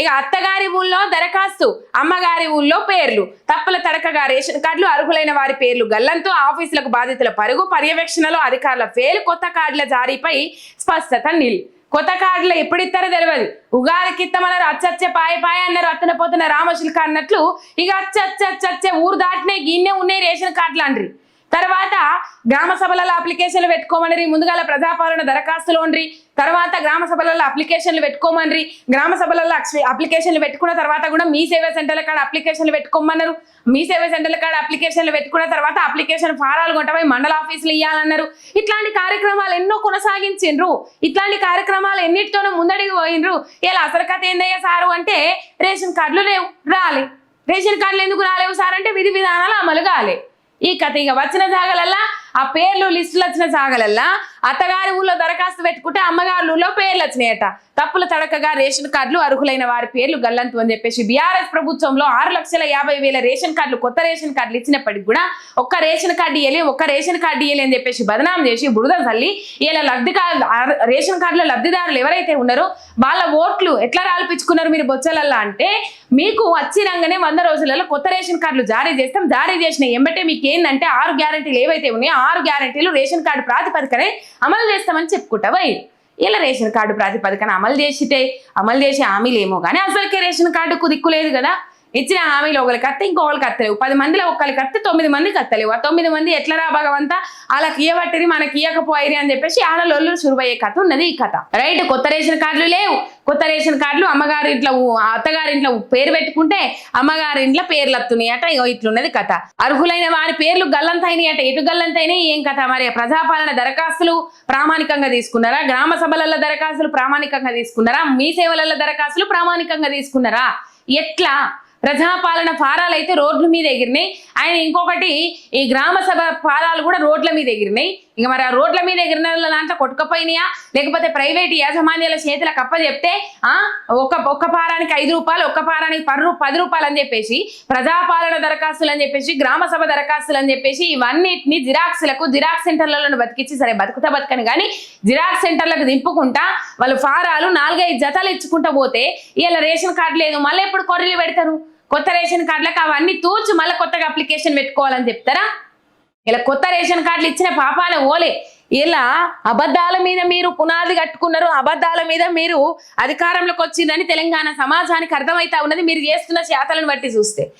ఇక అత్తగారి ఊళ్ళో దరఖాస్తు అమ్మగారి ఊళ్ళో పేర్లు. తప్పుల తడకగా రేషన్ కార్డులు అర్హులైన వారి పేర్లు గల్లంతో ఆఫీసులకు బాధితుల పరుగు పర్యవేక్షణలో అధికారుల ఫేలు కొత్త కార్డుల జారీపై స్పష్టత నిల్. కొత్త కార్డులు ఎప్పుడు తెలియదు ఉగాది కిత్తమన్నారు అచ్చచ్చే పాయ పాయ అన్నారు అత్తన పోతున్న రామశిల్క అన్నట్లు ఇక అచ్చచ్చచ్చచ్చే ఊరు దాటినే గిన్నె ఉన్నాయి రేషన్ కార్డులు అండ్రి. తర్వాత గ్రామ సభలలో అప్లికేషన్లు పెట్టుకోమని ముందుగాల ప్రజాపాలన దరఖాస్తులు ఉండ్రి తర్వాత గ్రామ సభలలో అప్లికేషన్లు పెట్టుకోమని గ్రామ సభలలో అప్లికేషన్లు పెట్టుకున్న తర్వాత కూడా మీ సేవా సెంటర్ల కాడ అప్లికేషన్లు పెట్టుకోమన్నారు. మీ సేవా సెంటర్ల కాడ అప్లికేషన్లు పెట్టుకున్న తర్వాత అప్లికేషన్ ఫారాలు కొంటపోయి మండల ఆఫీసులు ఇవ్వాలన్నారు ఇట్లాంటి కార్యక్రమాలు ఎన్నో కొనసాగించిండ్రు. ఇట్లాంటి కార్యక్రమాలు ఎన్నిటితోనూ ముందడికి పోయినరు ఇలా అసలు కథ ఏందయ్యా సారు అంటే రేషన్ కార్డులు లేవు రాలే. రేషన్ కార్డులు ఎందుకు రాలేవు సార్ అంటే విధి విధానాలు అమలు కాలే. ఈ కథ ఇక వచ్చిన జాగలల్లా ఆ పేర్లు లిస్టులు వచ్చిన జాగలల్లా అత్తగారి ఊళ్ళో దరఖాస్తు పెట్టుకుంటే అమ్మగారు ఊళ్ళో పేర్లు వచ్చినాయట. తప్పుల తడకగా రేషన్ కార్డులు అర్హులైన వారి పేర్లు గల్లంతు అని చెప్పేసి బీఆర్ఎస్ ప్రభుత్వంలో ఆరు లక్షల యాభై వేల రేషన్ కార్డులు కొత్త రేషన్ కార్డులు ఇచ్చినప్పటికి కూడా ఒక్క రేషన్ కార్డు ఇయ్యలే ఒక్క రేషన్ కార్డు ఇయ్యలే అని చెప్పేసి బదనాం చేసి బురద తల్లి ఇలా లబ్ధి రేషన్ కార్డుల లబ్ధిదారులు ఎవరైతే ఉన్నారో వాళ్ళ ఓట్లు ఎట్లా రాల్పించుకున్నారు మీరు బొచ్చలల్లా అంటే మీకు వచ్చిరంగానే వంద రోజులలో కొత్త రేషన్ కార్డులు జారీ చేస్తాం. జారీ చేసిన ఎంబటే మీకు ఏంటంటే ఆరు గ్యారంటీలు ఏవైతే ఉన్నాయో ఆరు గ్యారంటీలు రేషన్ కార్డు ప్రాతిపదికనే అమలు చేస్తామని చెప్పుకుంటావా ఇలా రేషన్ కార్డు ప్రాతిపదికన అమలు చేసితే అమలు చేసే హామీలు ఏమో కానీ అసలుకే రేషన్ కార్డుకు దిక్కు లేదు కదా. ఇచ్చిన హామీలు ఒకరికి అత్తే ఇంకొకరికి అత్తలేవు పది మందిలో ఒకరికి అత్తే తొమ్మిది మందికి అత్తలేవు ఆ తొమ్మిది మంది ఎట్లా రా భగవంతా? వాళ్ళకి ఇవ్వబట్టిరి మనకి ఇయ్యకపోయిరి అని చెప్పేసి ఆడ సురువయ్యే కథ ఉన్నది ఈ కథ. రైట్? కొత్త రేషన్ కార్డులు లేవు. కొత్త రేషన్ కార్డులు అమ్మగారి ఇంట్లో అత్తగారి ఇంట్లో పేరు పెట్టుకుంటే అమ్మగారి ఇంట్లో పేర్లు వస్తున్నాయి అట ఇగో ఇట్లున్నది కథ. అర్హులైన వారి పేర్లు గల్లంతైనాయి అట. ఎటు గల్లంతైనాయి ఏం కథ? మరి ప్రజాపాలన దరఖాస్తులు ప్రామాణికంగా తీసుకున్నారా? గ్రామ సభలలో దరఖాస్తులు ప్రామాణికంగా తీసుకున్నారా? మీ సేవలలో దరఖాస్తులు ప్రామాణికంగా తీసుకున్నారా? ఎట్లా? ప్రజాపాలన ఫారాలు అయితే రోడ్ల మీద ఎగిరినాయి. ఆయన ఇంకొకటి ఈ గ్రామ సభ ఫారాలు కూడా రోడ్ల మీద ఎగిరినాయి. ఇక మరి ఆ రోడ్ల మీద ఎగిరిన దాంట్లో కొట్టుకపోయినాయా? లేకపోతే ప్రైవేట్ యాజమాన్యాల చేతుల కప్ప చెప్తే ఆ ఒక ఒక్క పారానికి ఐదు రూపాయలు ఒక్క పారానికి పరు రూ- పది రూపాయలు అని చెప్పేసి ప్రజాపాలన దరఖాస్తులు అని చెప్పేసి గ్రామ సభ దరఖాస్తులు అని చెప్పేసి ఇవన్నిటిని జిరాక్స్లకు జిరాక్స్ సెంటర్లలో బతికించి సరే బతుకుతా బతకని కానీ జిరాక్స్ సెంటర్లకు దింపుకుంటా వాళ్ళు ఫారాలు నాలుగైదు జతలు ఇచ్చుకుంటా పోతే ఇలా రేషన్ కార్డు లేదు మళ్ళీ ఎప్పుడు కొర్రీలు పెడతారు? కొత్త రేషన్ కార్డులకు అవన్నీ తూచి మళ్ళీ కొత్తగా అప్లికేషన్ పెట్టుకోవాలని చెప్తారా? ఇలా కొత్త రేషన్ కార్డులు ఇచ్చిన పాపాన ఓలే. ఇలా అబద్ధాల మీద మీరు పునాది కట్టుకున్నారు అబద్ధాల మీద మీరు అధికారంలోకి వచ్చిందని తెలంగాణ సమాజానికి అర్థమవుతా ఉన్నది మీరు చేస్తున్న శాతలను బట్టి చూస్తే.